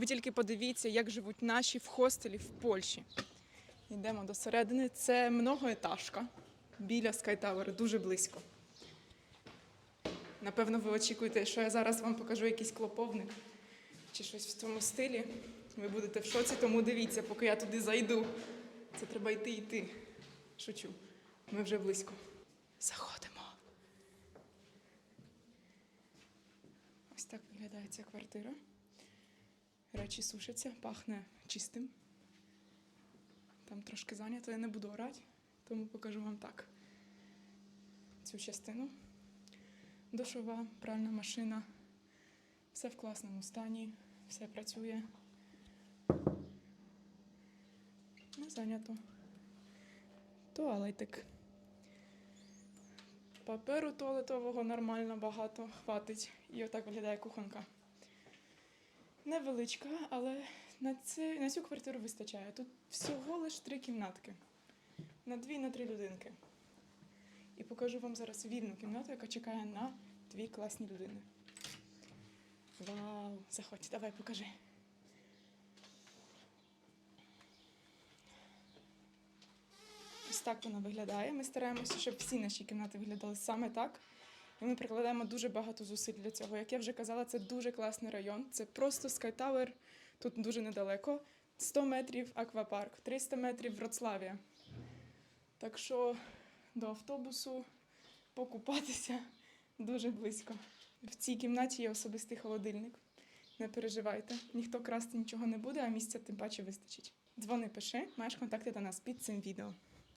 Ви тільки подивіться, як живуть наші в хостелі в Польщі. Йдемо до середини. Це многоетажка біля Скайтавера, дуже близько. Напевно, ви очікуєте, що я зараз вам покажу якийсь клоповник чи щось в цьому стилі. Ви будете в шоці, тому дивіться, поки я туди зайду. Це треба йти йти. Шучу. Ми вже близько. Заходимо. Ось так виглядає ця квартира. Речі сушаться, пахне чистим. Там трошки зайнято, я не буду орати, тому покажу вам так. Цю частину. Душова, пральна машина. Все в класному стані, все працює. Не зайнято. Туалетик. Паперу туалетового нормально багато хватить. І отак виглядає кухонка. Невеличка, але на, це, на цю квартиру вистачає. Тут всього лиш три кімнатки. На дві, на три людинки. І покажу вам зараз вільну кімнату, яка чекає на дві класні людини. Вау! Заходь, давай покажи. Ось так вона виглядає. Ми стараємося, щоб всі наші кімнати виглядали саме так. І ми прикладаємо дуже багато зусиль для цього. Як я вже казала, це дуже класний район. Це просто Скайтавер, тут дуже недалеко. 100 метрів аквапарк, 300 метрів Вроцлавія. Так що до автобусу покупатися дуже близько. В цій кімнаті є особистий холодильник. Не переживайте, ніхто красти нічого не буде, а місця тим паче вистачить. Дзвони, пиши, маєш контакти до нас під цим відео.